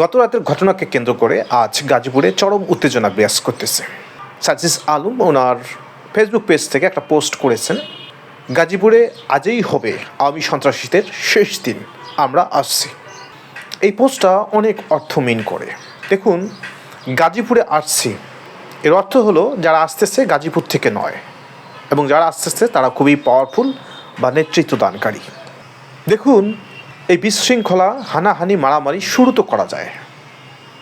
গত রাতের ঘটনাকে কেন্দ্র করে আজ গাজীপুরে চরম উত্তেজনা বিরাজ করতেছে। সাজিস আলম ওনার ফেসবুক পেজ থেকে একটা পোস্ট করেছেন, গাজীপুরে আজই হবে আওয়ামী সন্ত্রাসীদের শেষ দিন, আমরা আসছি। এই পোস্টটা অনেক অর্থ মিন করে। দেখুন, গাজীপুরে আসছি, এর অর্থ হলো যারা আসতেছে গাজীপুর থেকে নয়, এবং যারা আসতেছে তারা খুবই পাওয়ারফুল বা নেতৃত্ব দানকারী দেখুন এই বিশৃঙ্খলা, হানাহানি, মারামারি শুরু তো করা যায়।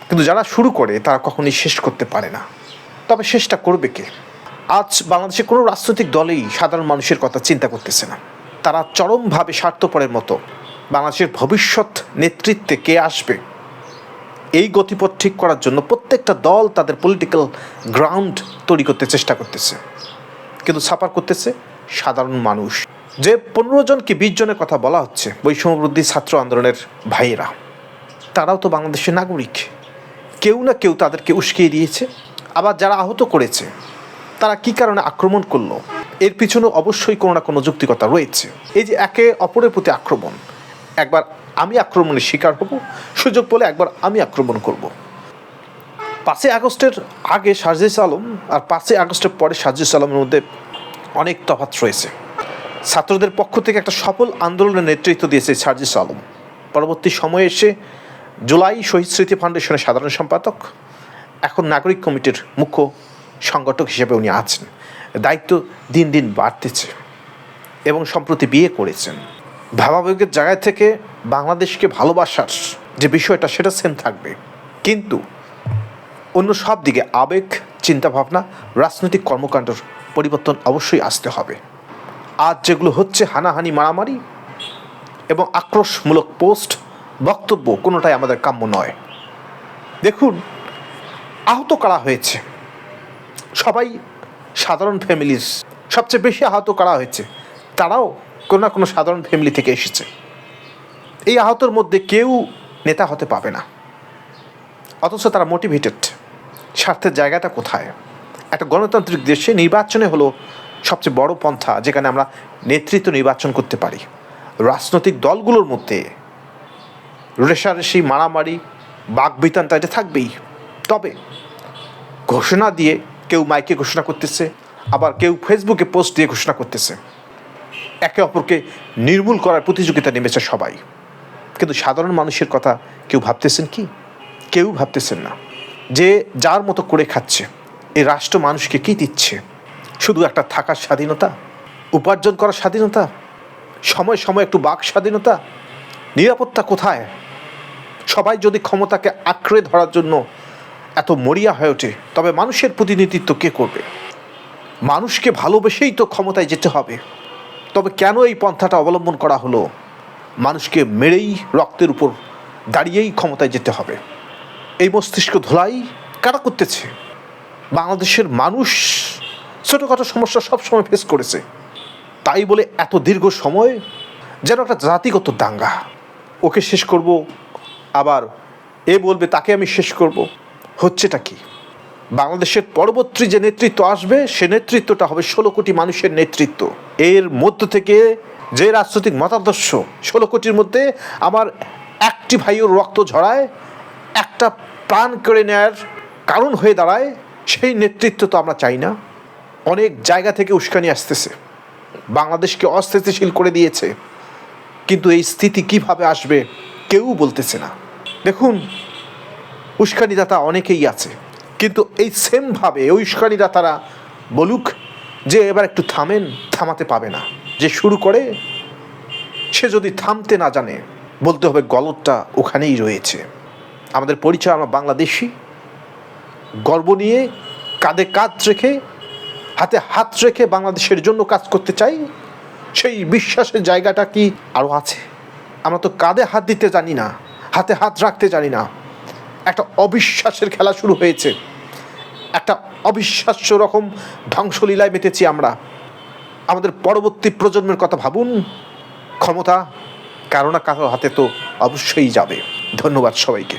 কিন্তু যারা শুরু করে, তারা কখনোই শেষ করতে পারে না। তবে শেষটা করবে কে? আজ বাংলাদেশে কোনো রাজনৈতিক দলেই সাধারণ মানুষের কথা চিন্তা করতেছে না। তারা চরমভাবে স্বার্থপরের মতো। বাংলাদেশের ভবিষ্যৎ নেতৃত্বে কে আসবে? এই গতিপথ ঠিক করার জন্য প্রত্যেকটা দল তাদের পলিটিক্যাল গ্রাউন্ড তৈরি করতে চেষ্টা করতেছে। কিন্তু সাফার করতেছে সাধারণ মানুষ। যে পনেরো জন কি বিশ জনের কথা বলা হচ্ছে, বৈষম্যবৃদ্ধি ছাত্র আন্দোলনের ভাইয়েরা, তারাও তো বাংলাদেশের নাগরিক। কেউ না কেউ তাদেরকে উস্কিয়ে দিয়েছে। আবার যারা আহত করেছে, তারা কি কারণে আক্রমণ করল? এর পিছনে অবশ্যই কোনো না কোনো যুক্তিকতা রয়েছে। এই যে একে অপরের প্রতি আক্রমণ, একবার আমি আক্রমণের শিকার হব, সুযোগ পেলে একবার আমি আক্রমণ করব। পাঁচই আগস্টের আগে সাজিস আলম আর পাঁচই আগস্টের পরে সাজিস আলমের মধ্যে অনেক তফাৎ রয়েছে। ছাত্রদের পক্ষ থেকে একটা সফল আন্দোলনের নেতৃত্ব দিয়েছে সার্জিস আলম। পরবর্তী সময়ে এসে জুলাই শহীদ স্মৃতি ফাউন্ডেশনের সাধারণ সম্পাদক, এখন নাগরিক কমিটির মুখ্য সংগঠক হিসেবে উনি আছেন। দায়িত্ব দিন দিন বাড়তেছে এবং সম্প্রতি বিয়ে করেছেন। ভাবাবেগের জায়গা থেকে বাংলাদেশকে ভালোবাসার যে বিষয়টা, সেটা সেম থাকবে। কিন্তু অন্য সব দিকে আবেগ, চিন্তাভাবনা, রাজনৈতিক কর্মকাণ্ডের পরিবর্তন অবশ্যই আসতে হবে। আজ যেগুলো হচ্ছে হানাহানি, মারামারি এবং আক্রোশমূলক পোস্ট, বক্তব্য কোনোটাই আমাদের কাম্য নয়। দেখুন, আহত করা হয়েছে? সবাই সাধারণ ফ্যামিলির সবচেয়ে বেশি আহত করা হয়েছে? তারাও কোনো না কোনো সাধারণ ফ্যামিলি থেকে এসেছে। এই আহতর মধ্যে কেউ নেতা হতে পাবে না। অথচ তারা মোটিভেটেড। স্বার্থের জায়গাটা কোথায়? একটা গণতান্ত্রিক দেশে নির্বাচনে হলো সবচেয়ে বড় পন্থা যেখানে আমরা নেতৃত্ব নির্বাচন করতে পারি। রাজনৈতিক দলগুলোর মধ্যে রেশারেশি মারামারি বাকবিতানটা এটা থাকবেই। তবে ঘোষণা দিয়ে কেউ মাইকে ঘোষণা করতেছে, আবার কেউ ফেসবুকে পোস্ট দিয়ে ঘোষণা করতেছে। একে অপরকে নির্মূল করার প্রতিযোগিতা নেমেছে সবাই। কিন্তু সাধারণ মানুষের কথা কেউ ভাবতেছেন কি? কেউ ভাবতেছেন না। যে যার মতো করে খাচ্ছে এই রাষ্ট্র মানুষকে কি দিচ্ছে? শুধু একটা থাকার স্বাধীনতা, উপার্জন করার স্বাধীনতা, সময় সময় একটু বাক স্বাধীনতা, নিরাপত্তা কোথায়? সবাই যদি ক্ষমতাকে আঁকড়ে ধরার জন্য এত মরিয়া হয়ে ওঠে, তবে মানুষের প্রতিনিধিত্ব কে করবে? মানুষকে ভালোবেসেই তো ক্ষমতায় যেতে হবে। তবে কেন এই পন্থাটা অবলম্বন করা হলো? মানুষকে মেরেই রক্তের উপর দাঁড়িয়েই ক্ষমতায় যেতে হবে। এই মস্তিষ্ক ধোলাই কারা করতেছে? বাংলাদেশের মানুষ ছোটোখাটো সমস্যা সবসময় ফেস করেছে। তাই বলে এত দীর্ঘ সময় যেন একটা জাতিগত দাঙ্গা। ওকে শেষ করব, আবার এ বলবে, তাকে আমি শেষ করব। হচ্ছেটা কি? বাংলাদেশের পরবর্তী যে নেতৃত্ব আসবে, সে নেতৃত্বটা হবে ষোলো কোটি মানুষের নেতৃত্ব। এর মধ্য থেকে যে রাজনৈতিক মতাদর্শ ষোলো কোটির মধ্যে আমার একটি ভাইয়ের রক্ত ঝরায়, একটা প্রাণ কেড়ে নেয়ার কারণ হয়ে দাঁড়ায়, সেই নেতৃত্ব তো আমরা চাই না। অনেক জায়গা থেকে উস্কানি আসতেছে। বাংলাদেশকে অস্থিতিশীল করে দিয়েছে। কিন্তু এই স্থিতি কীভাবে আসবে, কেউ বলতেছে না। দেখুন, উস্কানিদাতা অনেকেই আছে। কিন্তু এই সেমভাবে ওই উস্কানিদাতারা বলুক যে এবার একটু থামেন, থামাতে পাবে না। যে শুরু করে, সে যদি থামতে না জানে, বলতে হবে গলতটা ওখানেই রয়েছে। আমাদের পরিচয়, আমরা বাংলাদেশি। গর্ব নিয়ে কাঁধে কাঁধ রেখে হাতে হাত রেখে বাংলাদেশের জন্য কাজ করতে চাই, সেই বিশ্বাসের জায়গাটা কি আরও আছে? আমরা তো কাঁধে হাত দিতে জানি না, হাতে হাত রাখতে জানি না। একটা অবিশ্বাসের খেলা শুরু হয়েছে। একটা অবিশ্বাস্য রকম ধ্বংসলীলায় মেতেছি আমরা। আমাদের পরবর্তী প্রজন্মের কথা ভাবুন। ক্ষমতা কারও না কারও হাতে তো অবশ্যই যাবে। ধন্যবাদ সবাইকে।